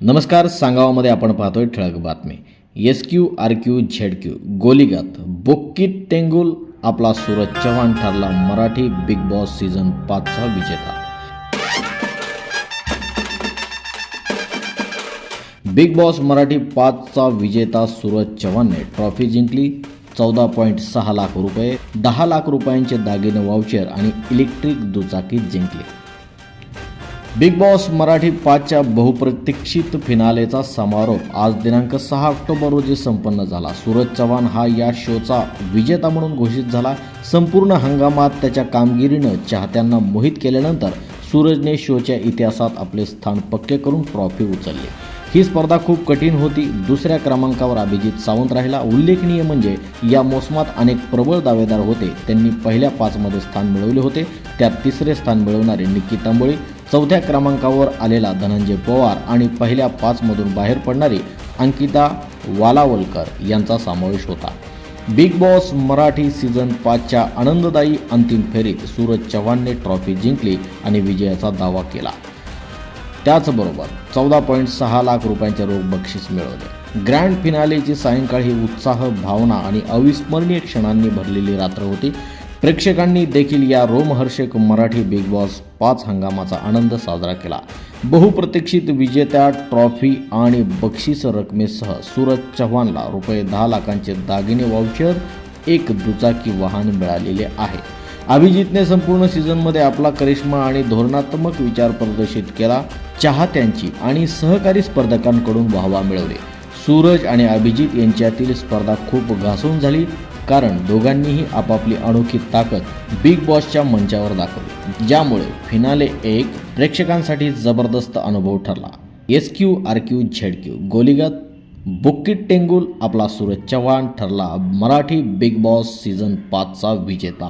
नमस्कार सांगावामध्ये आपण पाहतोय ठळक बातमी. S Q R Q Z Q गोलीगात. बोक्कीट टेंगुल आपला सूरज चव्हाण ठरला मराठी बिग बॉस सीझन पाचचा विजेता. बिग बॉस मराठी पाचचा विजेता सूरज चव्हाणने ट्रॉफी जिंकली चौदा पॉईंट सहा लाख रुपये दहा लाख रुपयांचे दागिने वाउचर आणि इलेक्ट्रिक दुचाकी जिंकली. बिग बॉस मराठी पाचच्या बहुप्रतीक्षित फिनालेचा समारोप आज दिनांक सहा ऑक्टोबर रोजी संपन्न झाला. सूरज चव्हाण हा या शोचा विजेता म्हणून घोषित झाला. संपूर्ण हंगामात त्याच्या कामगिरीनं चाहत्यांना मोहित केल्यानंतर सूरजने शोच्या इतिहासात आपले स्थान पक्के करून ट्रॉफी उचलली. ही स्पर्धा खूप कठीण होती. दुसऱ्या क्रमांकावर अभिजित सावंत राहिला. उल्लेखनीय म्हणजे या मोसमात अनेक प्रबळ दावेदार होते. त्यांनी पहिल्या पाचमध्ये स्थान मिळवले होते. त्यात तिसरे स्थान मिळवणारे निक्की तांबोळी चौथ्या क्रमांकावर आलेला धनंजय पवार आणि पहिल्या पाचमधून बाहेर पडणारी अंकिता वालावलकर यांचा समावेश होता. बिग बॉस मराठी सीझन पाचच्या आनंददायी अंतिम फेरीत सूरज चव्हाणने ट्रॉफी जिंकली आणि विजयाचा दावा केला. त्याचबरोबर चौदा पॉईंट सहा लाख रुपयांचे रोख बक्षीस मिळवले. ग्रँड फिनालेची सायंकाळ ही उत्साह भावना आणि अविस्मरणीय क्षणांनी भरलेली रात्र होती. प्रेक्षकांनी देखील या रोमहर्षक मराठी बिग बॉस पाच हंगामाचा आनंद साजरा केला. बहुप्रतीक्षित विजेत्या ट्रॉफी आणि बक्षीस रकमेसह सूरज चव्हाणला रुपये दहा लाखांचे दागिने वाउचर एक दुचाकी वाहन मिळालेले आहे. अभिजितने संपूर्ण सीझनमध्ये आपला करिश्मा आणि धोरणात्मक विचार प्रदर्शित केला. चाहत्यांची आणि सहकारी स्पर्धकांकडून वाहवा मिळवले. सूरज आणि अभिजित यांच्यातील स्पर्धा खूप घासून झाली. कारण दोघांनीही आपापली अनोखी ताकद बिग बॉसच्या मंचावर दाखवली. ज्यामुळे फिनाले एक प्रेक्षकांसाठी जबरदस्त अनुभव ठरला. S Q R Q Z Q गोलीगत बुक्कीट टेंगुल आपला सूरज चव्हाण ठरला मराठी बिग बॉस सीझन पाचचा विजेता.